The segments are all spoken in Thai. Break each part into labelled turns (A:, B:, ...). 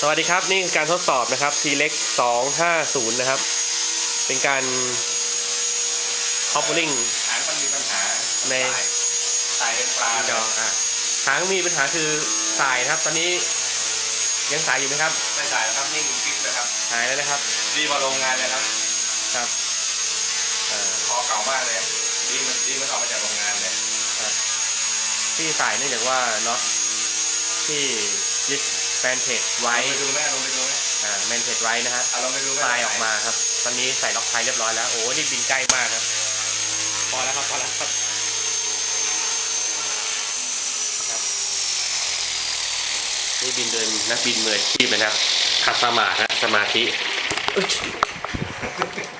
A: สวัสดีครับ นี่คือการทดสอบนะครับ T เล็ก250 นะครับ เป็นการ coupling
B: หางมันมีปัญหา
A: ใน
B: ตายเป็นปลา
A: จออะหางมีปัญหาคือสายนะครับ ตอนนี้ยังสายอยู่ไหมครับ
B: ไม่ถ่ายแล้วครับนิ่งกิ๊บเลยครับ
A: หายแล้วนะครับ
B: ดีกว่าโรงงานเลยครับ
A: ครับอ่า
B: คอเก่ามากเลยดีมันดีมันออกมาจากโรงงานเลย
A: ที่สายเนื่องจากว่าน็อตที่ยึด แฟนเพจ
B: ไว้
A: ไว้
B: ไปดูไหมลงไปดูไหม
A: อ่าแมนเพจไว้นะฮะ
B: เอาลงไปดูไหม
A: ทรายออกมาครับ ตอนนี้ใส่ล็อกไทยเรียบร้อยแล้ว โอ้นี่บินใกล้มากครับ พอแล้วครับ พอแล้วครับครับนี่บินเดินนักบินมืออาชีพเลยนะครับขัดสมาธินะสมาธิอึ๊ด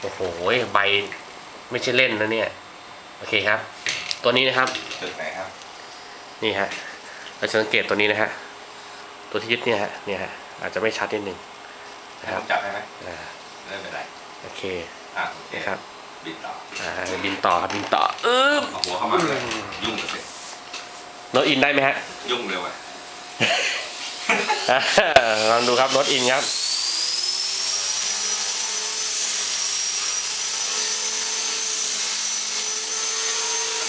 A: โอ้โห ใบไม่ใช่เล่นนะเนี่ย โอเคครับ ตัวนี้นะครับ
B: ตึกไหนครับ
A: นี่ฮะ เราจะสังเกตตัวนี้นะฮะ ตัวที่ยึดเนี่ยฮะเนี่ยฮะอาจจะไม่ชัดนิดนึงนะ
B: ให้
A: ค
B: ผ
A: รับ
B: มจับให้ไหม
A: อ่า
B: ไม่เป็นไร
A: โอเค
B: อะโอเค
A: นะครับ
B: บิดต่อ
A: อ่าบินต่อครับบินต่อเออ
B: เอาหัวเข้ามาเลยยุ่งเลยสิ
A: โน้ตอินได้ไหมฮะ
B: ยุ่งเร็วอะ
A: อ่าลองดูครับโน้ตอินครับ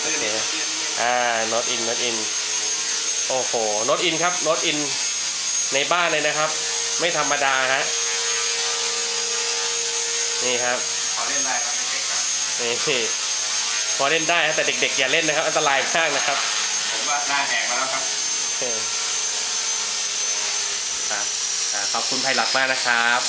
A: โอเคอ่าโน้ตอินโน้ตอิน โอ้โหโน้ตอินครับโน้ตอิน ในบ้านเลยนะครับ ไม่ธรรมดาฮะนี่ครับ
B: ขอเล่นได้ครับเด็กๆครับ
A: นี่พอเล่นได้ฮะแต่เด็กๆอย่าเล่นนะครับ อันตรายมากนะครับ
B: ผมว่าหน้าแหกมาแล้วครับ
A: เออครับอ่าขอบคุณไพลัดมากนะครับ